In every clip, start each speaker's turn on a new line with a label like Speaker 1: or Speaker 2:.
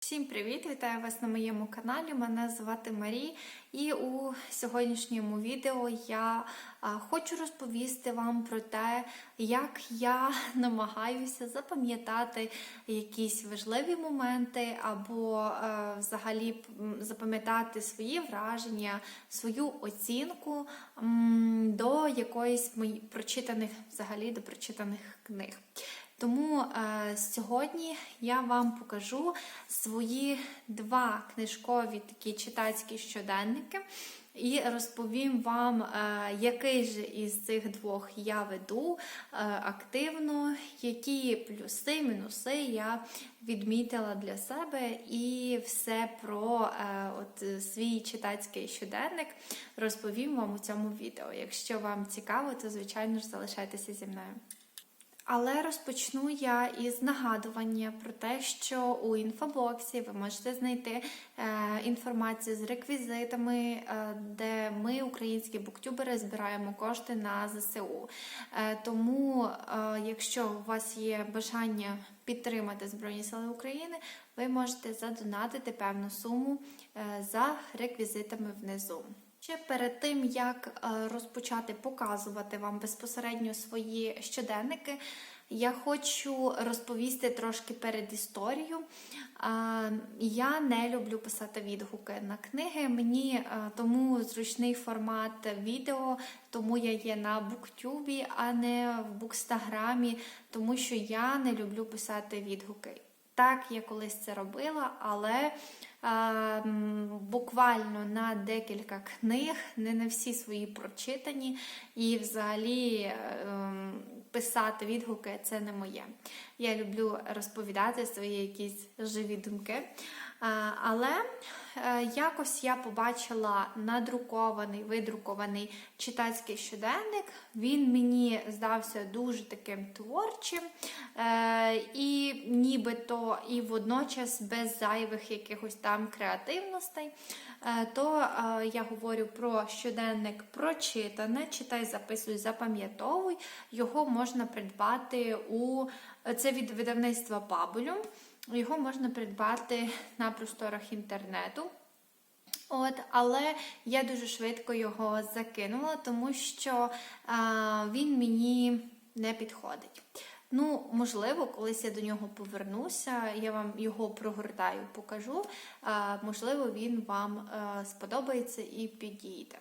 Speaker 1: Всім привіт! Вітаю вас на моєму каналі. Мене звати Марі, і у сьогоднішньому відео я хочу розповісти вам про те, як я намагаюся запам'ятати якісь важливі моменти, або е, взагалі запам'ятати свої враження, свою оцінку до якоїсь мої прочитаних взагалі до прочитаних книг. Тому е, сьогодні я вам покажу свої два книжкові такі читацькі щоденники і розповім вам, е, який же із цих двох я веду е, активно, які плюси, мінуси я відмітила для себе, і все про е, от, свій читацький щоденник розповім вам у цьому відео. Якщо вам цікаво, то звичайно ж залишайтеся зі мною. Але розпочну я із нагадування про те, що у інфобоксі ви можете знайти е, інформацію з реквізитами, е, де ми, українські буктюбери, збираємо кошти на ЗСУ. Е, тому, якщо у вас є бажання підтримати Збройні Сили України, ви можете задонатити певну суму за реквізитами внизу. Ще перед тим, як е, розпочати показувати вам безпосередньо свої щоденники, я хочу розповісти трошки перед історію. Е, Я не люблю писати відгуки на книги. Мені е, тому зручний формат відео, тому я є на буктюбі, а не в букстаграмі, тому що я не люблю писати відгуки. Так, я колись це робила, але буквально на декілька книг, не на всі свої прочитані, і взагалі е, писати відгуки це не моє. Я люблю розповідати свої якісь живі думки. Е, але е, якось я побачила надрукований, видрукований читацький щоденник. Він мені здався дуже таким творчим, е, і нібито і водночас без зайвих якихось там креативностей. То я говорю про щоденник прочитане, читай, записуй, запам'ятовуй. Його можна придбати у це від видавництва Пабелю. Його можна придбати на просторах інтернету. От, Але я дуже швидко його закинула, тому що а, він мені не підходить. Ну, можливо, колись я до нього повернуся, я вам його прогортаю, покажу. А, можливо, він вам а, сподобається і підійде.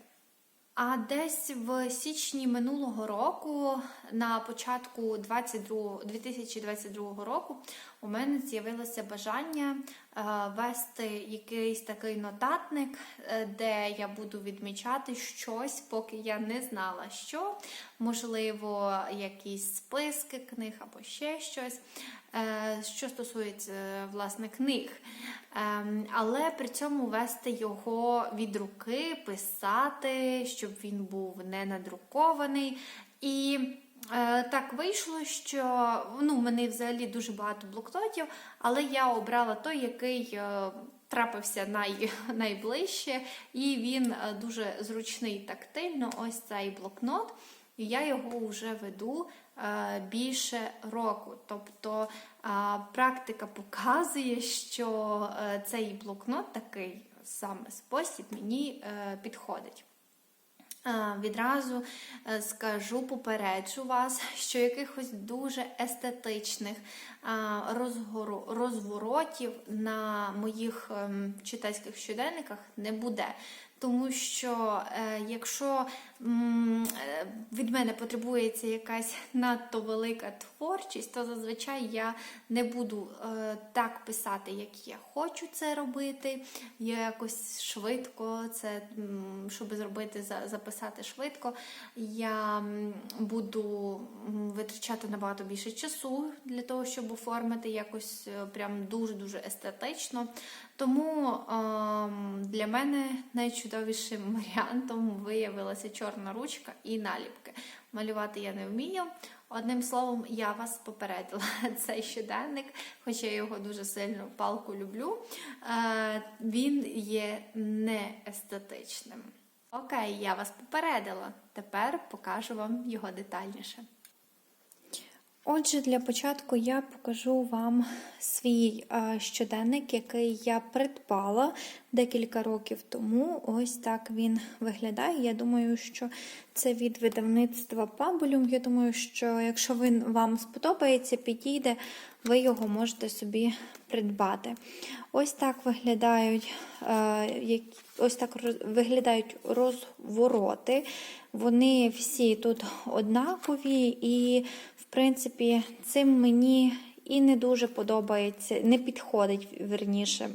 Speaker 1: А десь в січні минулого року, на початку 22, 2022 року, у мене з'явилося бажання е, вести якийсь такий нотатник, е, де я буду відмічати щось, поки я не знала, що. Можливо, якісь списки книг або ще щось, що стосується власне книг. Ем, але при цьому вести його від руки, писати, щоб він був не надрукований. І е, так вийшло, що ну, в мене взагалі дуже багато блокнотів, але я обрала той, який. Е, Трапився най, найближче, і він е, дуже зручний тактильно. Ось цей блокнот. І я його вже веду е, більше року. Тобто е, практика показує, що е, цей блокнот такий саме спосіб мені е, підходить. Е, Відразу е, скажу, попереджу вас, що якихось дуже естетичних е, розворотів на моїх ем, читацьких щоденниках не буде. Тому що е, якщо м, е, від мене потребується якась надто велика творчість, то зазвичай я не буду е, так писати, як я хочу це робити. Я якось швидко це, м, щоб зробити, за- записати швидко, я буду витрачати набагато більше часу для того, щоб оформити якось е, прям дуже-дуже естетично. Тому ем, для мене найчудовішим варіантом виявилася чорна ручка і наліпки. Малювати я не вмію. Одним словом, я вас попередила цей щоденник, хоча я його дуже сильно палку люблю. Е, він є не естетичним. Окей, я вас попередила. Тепер покажу вам його детальніше. Отже, для початку я покажу вам свій е, щоденник, який я придбала декілька років тому. Ось так він виглядає. Я думаю, що це від видавництва Пабулюм. Я думаю, що якщо він вам сподобається, підійде, ви його можете собі придбати. Ось так виглядають, е, ось так виглядають розвороти. Вони всі тут однакові, і, в принципі, цим мені і не дуже подобається, не підходить верніше,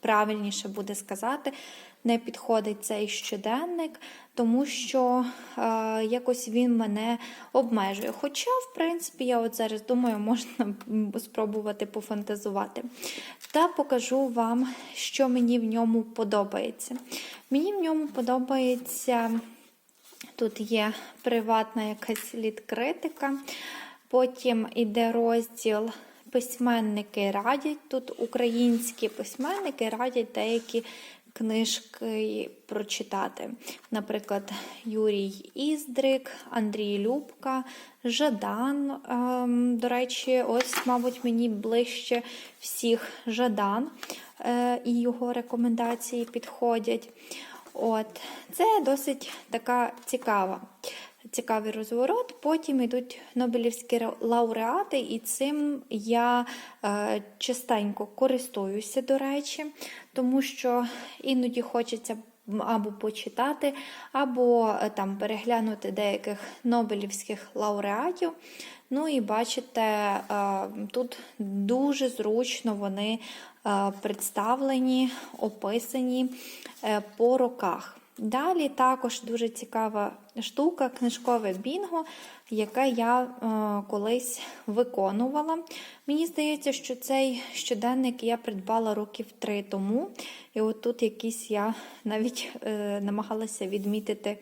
Speaker 1: правильніше буде сказати, не підходить цей щоденник, тому що е, якось він мене обмежує. Хоча, в принципі, я от зараз думаю, можна спробувати пофантазувати. Та покажу вам, що мені в ньому подобається. Мені в ньому подобається. Тут є приватна якась літкритика. Потім іде розділ письменники радять. Тут українські письменники радять деякі книжки прочитати. Наприклад, Юрій Іздрик, Андрій Любка, Жадан. Ем, До речі, ось, мабуть, мені ближче всіх Жадан е, і його рекомендації підходять. От, це досить така цікава. Цікавий розворот. Потім йдуть Нобелівські лауреати, і цим я е, частенько користуюся, до речі, тому що іноді хочеться або почитати, або е, там переглянути деяких Нобелівських лауреатів. Ну і бачите, е, тут дуже зручно вони представлені, описані по роках. Далі також дуже цікава штука книжкове бінго, яке я е, колись виконувала. Мені здається, що цей щоденник я придбала років три тому. І от тут якісь я навіть е, намагалася відмітити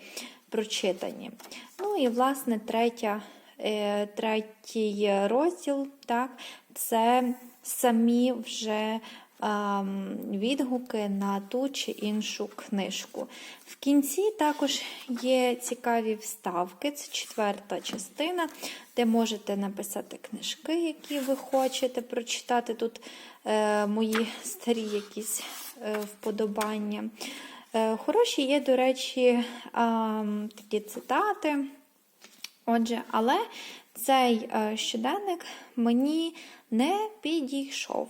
Speaker 1: прочитані. Ну і, власне, третя, е, третій розділ так, це самі вже відгуки на ту чи іншу книжку. В кінці також є цікаві вставки, це четверта частина, де можете написати книжки, які ви хочете прочитати. Тут е, мої старі якісь е, вподобання. Е, хороші є, до речі, ем, такі цитати. Отже, але цей е, щоденник мені не підійшов.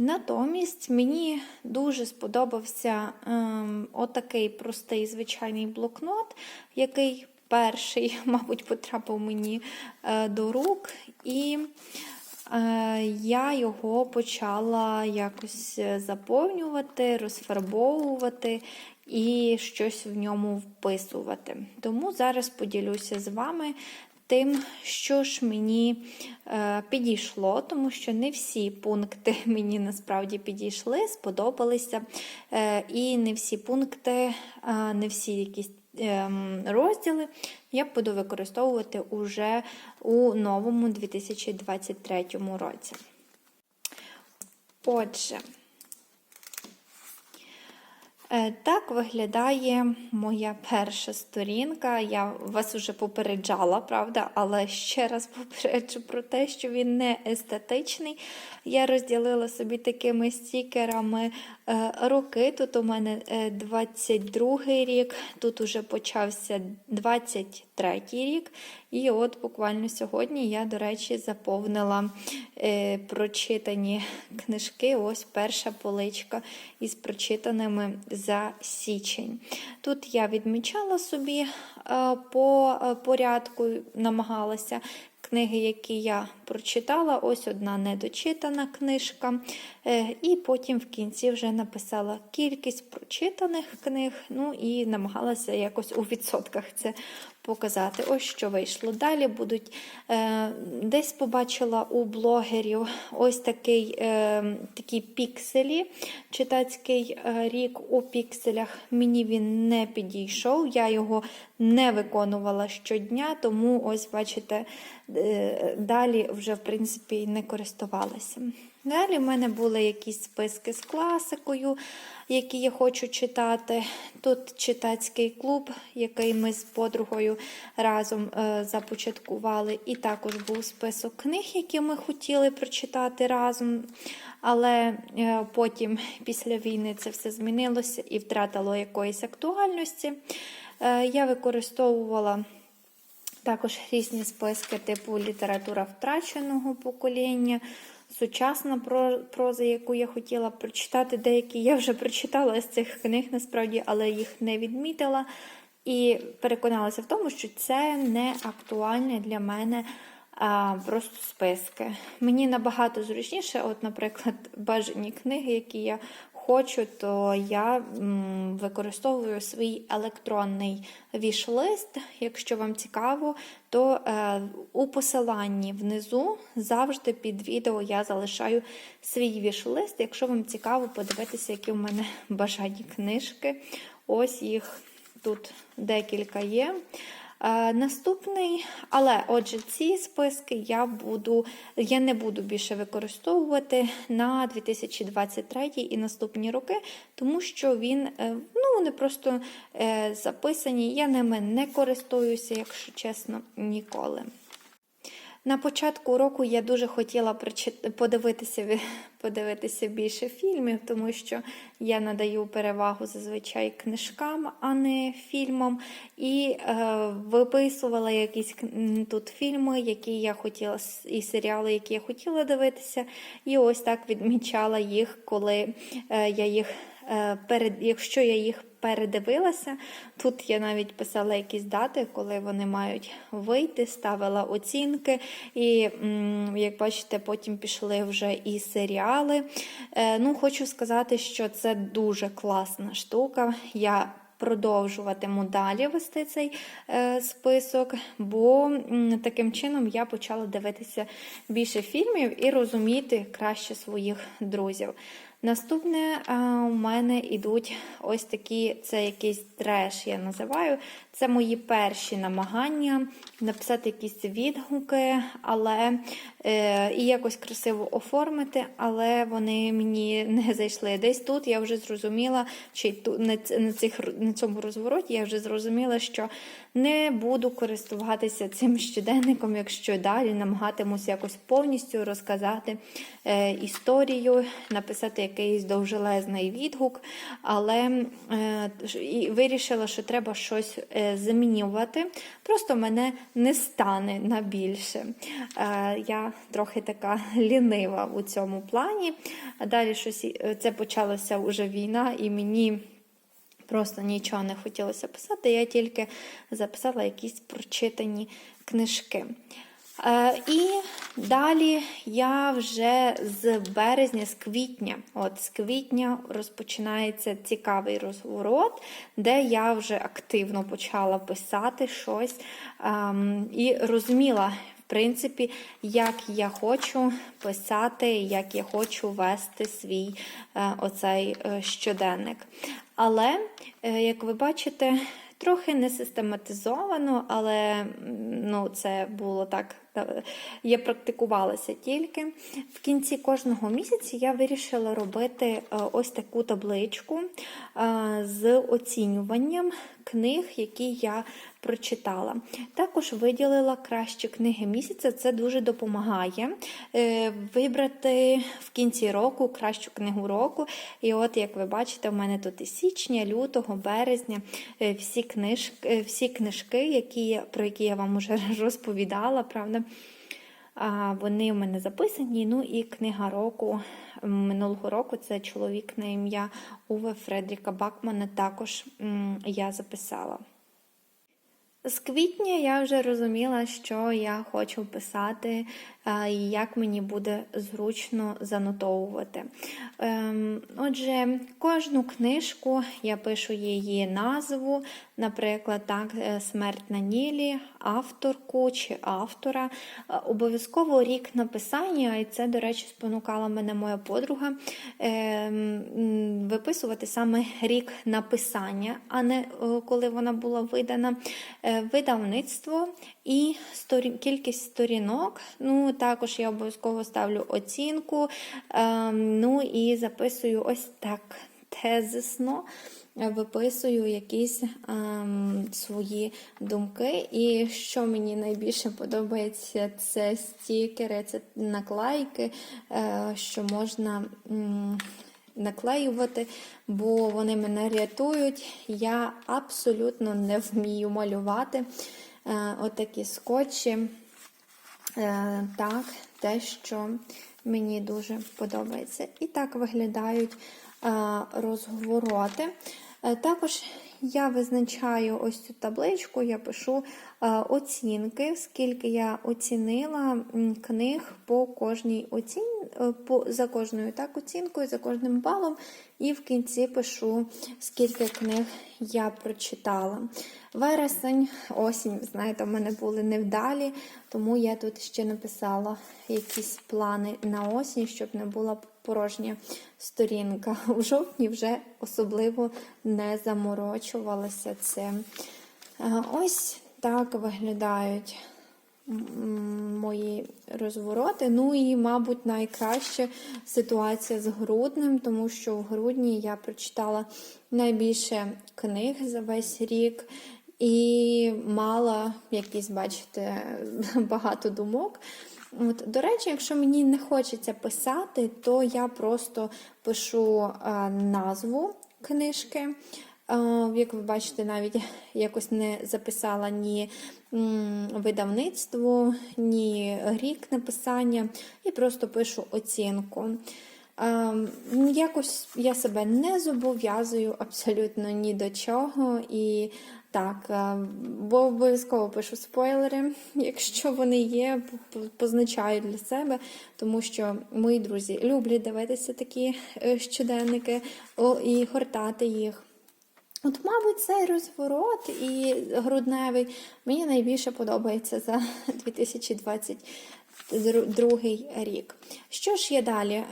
Speaker 1: Натомість мені дуже сподобався ем, отакий простий звичайний блокнот, який перший, мабуть, потрапив мені е, до рук, і е, я його почала якось заповнювати, розфарбовувати і щось в ньому вписувати. Тому зараз поділюся з вами тим, що ж мені е, підійшло, тому що не всі пункти мені насправді підійшли, сподобалися. Е, і не всі пункти, е, не всі якісь е, розділи я буду використовувати уже у новому 2023 році. Отже, Так виглядає моя перша сторінка. Я вас уже попереджала, правда, але ще раз попереджу про те, що він не естетичний. Я розділила собі такими стікерами е, роки. Тут у мене 22 рік, тут уже почався 23 рік. І от буквально сьогодні я, до речі, заповнила е, прочитані книжки. Ось перша поличка із прочитаними за січень. Тут я відмічала собі е, по е, порядку, намагалася. Книги, які я прочитала, ось одна недочитана книжка. Е, І потім в кінці вже написала кількість прочитаних книг, ну і намагалася якось у відсотках це показати. Ось що вийшло. Далі будуть е, десь побачила у блогерів ось такий е, такі пікселі. Читацький рік у пікселях. Мені він не підійшов. Я його не виконувала щодня, тому ось, бачите, далі вже, в принципі, не користувалася. Далі в мене були якісь списки з класикою, які я хочу читати. Тут читацький клуб, який ми з подругою разом е, започаткували. І також був список книг, які ми хотіли прочитати разом. Але е, потім, після війни, це все змінилося і втратило якоїсь актуальності. Е, я використовувала. Також різні списки типу література втраченого покоління, сучасна проза, яку я хотіла прочитати. Деякі я вже прочитала з цих книг, насправді, але їх не відмітила. І переконалася в тому, що це не актуальне для мене а, просто списки. Мені набагато зручніше, от, наприклад, бажані книги, які я хочу, то я використовую свій електронний віш-лист. Якщо вам цікаво, то е, у посиланні внизу завжди під відео я залишаю свій віш-лист. Якщо вам цікаво подивитися, які в мене бажані книжки. Ось їх тут декілька є. Е, наступний, але отже, ці списки я буду, я не буду більше використовувати на 2023 і наступні роки, тому що він, е, ну, вони просто е, записані. Я ними не користуюся, якщо чесно, ніколи. На початку року я дуже хотіла подивитися, подивитися більше фільмів, тому що я надаю перевагу зазвичай книжкам, а не фільмам. І е, виписувала якісь тут фільми, які я хотіла, і серіали, які я хотіла дивитися. І ось так відмічала їх, коли е, я їх е, перед, якщо я їх передивилася. Тут я навіть писала якісь дати, коли вони мають вийти, ставила оцінки. І, як бачите, потім пішли вже і серіали. Е, ну, Хочу сказати, що це дуже класна штука. Я Продовжуватиму далі вести цей е, список, бо м, таким чином я почала дивитися більше фільмів і розуміти краще своїх друзів. Наступне у мене йдуть ось такі, це якийсь треш, я називаю. Це мої перші намагання написати якісь відгуки, але е, і якось красиво оформити, але вони мені не зайшли. Десь тут я вже зрозуміла, чи тут на, цих, на цьому розвороті я вже зрозуміла, що не буду користуватися цим щоденником, якщо далі намагатимуся якось повністю розказати е, історію, написати якийсь довжелезний відгук, але е, і вирішила, що треба щось е, замінювати. Просто мене не стане на більше. Е, я трохи така лінива у цьому плані. Далі щось е, це почалася вже війна, і мені. Просто нічого не хотілося писати, я тільки записала якісь прочитані книжки. Е, і далі я вже з березня, з квітня, от з квітня розпочинається цікавий розворот, де я вже активно почала писати щось ем, і розуміла. В принципі, як я хочу писати, як я хочу вести свій е, оцей е, щоденник. Але, е, як ви бачите, трохи не систематизовано, але ну, це було так. Я практикувалася тільки. В кінці кожного місяця я вирішила робити е, ось таку табличку е, з оцінюванням книг, які я прочитала. Також виділила кращі книги місяця. Це дуже допомагає е, вибрати в кінці року кращу книгу року. І от, як ви бачите, в мене тут і січня, лютого, березня е, всі книжки, е, всі книжки, які, про які я вам уже розповідала, правда. Вони в мене записані. Ну і книга року минулого року це чоловік на ім'я Уве Фредріка Бакмана. Також я записала. З квітня я вже розуміла, що я хочу писати е, і як мені буде зручно занотовувати. Ем, Отже, кожну книжку я пишу її назву, наприклад, так, е, Смерть на Нілі, авторку чи автора. Е, Обов'язково рік написання, і це, до речі, спонукала мене моя подруга ем, виписувати саме рік написання, а не коли вона була видана. Видавництво і сторі... кількість сторінок. Ну, також я обов'язково ставлю оцінку. Е, ну і записую ось так тезисно. Виписую якісь ем, свої думки. І що мені найбільше подобається, це стікери, це наклейки, е, що можна м, наклеювати, бо вони мене рятують. Я абсолютно не вмію малювати е, отакі скотчі. Е, так, те, що мені дуже подобається. І так виглядають е, розговороти. Також я визначаю ось цю табличку, я пишу е, оцінки, скільки я оцінила книг по кожній оцін... е, по... за кожною так, оцінкою, за кожним балом. І в кінці пишу, скільки книг я прочитала. Вересень, осінь, знаєте, у мене були невдалі, тому я тут ще написала якісь плани на осінь, щоб не була порожня сторінка. У жовтні вже особливо не заморочувалася цим. Е, Ось так виглядають мої розвороти. Ну і, мабуть, найкраща ситуація з груднем, тому що в грудні я прочитала найбільше книг за весь рік. І мала якісь, бачите, багато думок. От, До речі, якщо мені не хочеться писати, то я просто пишу е, назву книжки. Е, як ви бачите, навіть якось не записала ні видавництво, ні рік написання, і просто пишу оцінку. Е, якось я себе не зобов'язую абсолютно ні до чого. І так, е, бо обов'язково пишу спойлери, якщо вони є, позначаю для себе, тому що мої друзі люблять дивитися такі е, щоденники і гортати їх. От, мабуть, цей розворот і грудневий мені найбільше подобається за 2022 рік. Що ж я далі е,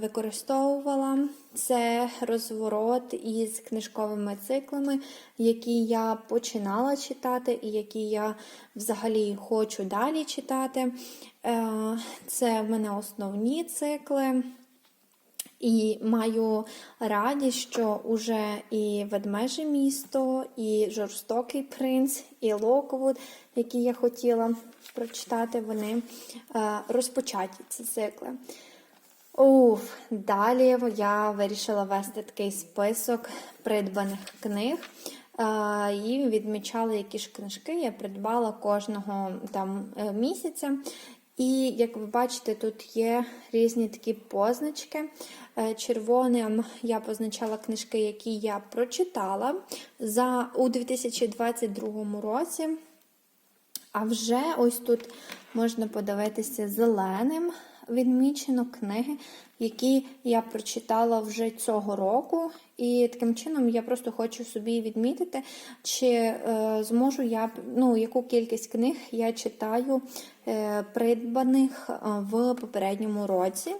Speaker 1: використовувала? Це розворот із книжковими циклами, які я починала читати, і які я взагалі хочу далі читати. Е, Це в мене основні цикли. І маю радість, що уже і ведмеже місто, і жорстокий принц, і Локвуд, які я хотіла прочитати, вони е, розпочаті ці цикли. Уф, далі я вирішила вести такий список придбаних книг. е, І відмічала, які ж книжки я придбала кожного там е, місяця. І як ви бачите, тут є різні такі позначки. Е, Червоним я позначала книжки, які я прочитала за у 2022 році. А вже ось тут можна подивитися зеленим відмічено книги, які я прочитала вже цього року. І таким чином я просто хочу собі відмітити, чи е, зможу я ну, яку кількість книг я читаю е, придбаних е, в попередньому році.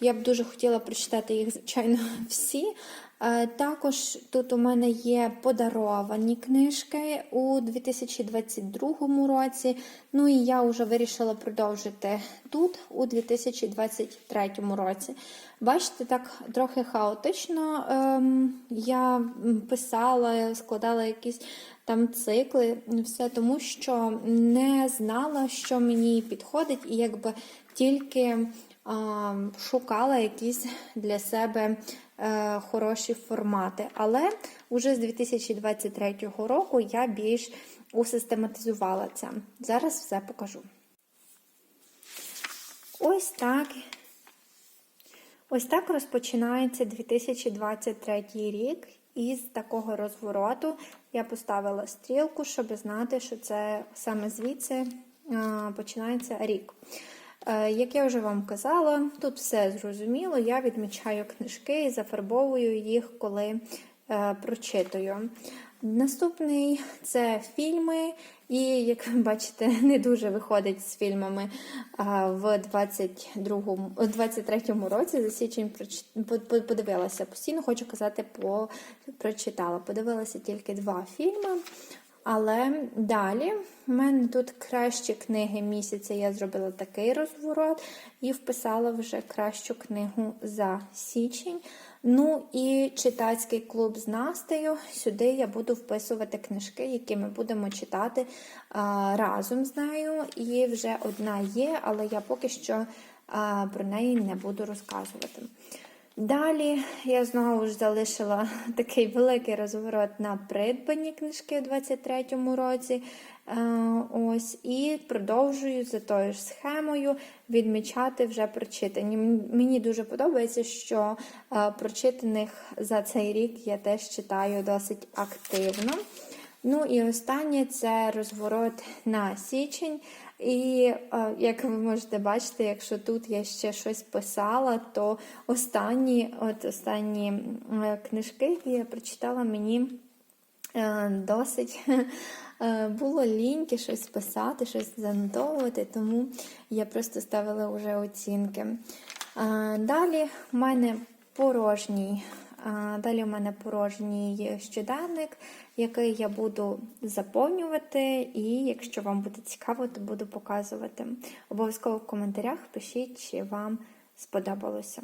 Speaker 1: Я б дуже хотіла прочитати їх, звичайно, всі. Е, Також тут у мене є подаровані книжки у 2022 році. Ну і я вже вирішила продовжити тут у 2023 році. Бачите, так трохи хаотично ем, я писала, складала якісь там цикли, все тому що не знала, що мені підходить, і якби тільки шукала якісь для себе е, хороші формати. Але вже з 2023 року я більш усистематизувала це. Зараз все покажу. Ось так. Ось так розпочинається 2023 рік. Із такого розвороту я поставила стрілку, щоб знати, що це саме звідси починається рік. Е, Як я вже вам казала, тут все зрозуміло. Я відмічаю книжки і зафарбовую їх, коли е, прочитую. Наступний це фільми, і, як ви бачите, не дуже виходить з фільмами а, в 22, 23 році. За січень подивилася. Постійно хочу казати, по, прочитала. Подивилася тільки два фільми. Але далі в мене тут кращі книги місяця. Я зробила такий розворот і вписала вже кращу книгу за січень. Ну і читацький клуб з Настею. Сюди я буду вписувати книжки, які ми будемо читати а, разом з нею. І вже одна є, але я поки що а, про неї не буду розказувати. Далі я знову ж залишила такий великий розворот на придбані книжки у 23-му році. Е, Ось, і продовжую за тою ж схемою відмічати вже прочитані. Мені дуже подобається, що е, прочитаних за цей рік я теж читаю досить активно. Ну і останнє це розворот на січень. І е, як ви можете бачити, якщо тут я ще щось писала, то останні, от останні е, книжки, які я прочитала, мені е, досить було ліньки щось писати, щось занотовувати, тому я просто ставила вже оцінки. Далі в мене порожній. Далі у мене порожній щоденник, який я буду заповнювати, і якщо вам буде цікаво, то буду показувати. Обов'язково в коментарях пишіть, чи вам сподобалося.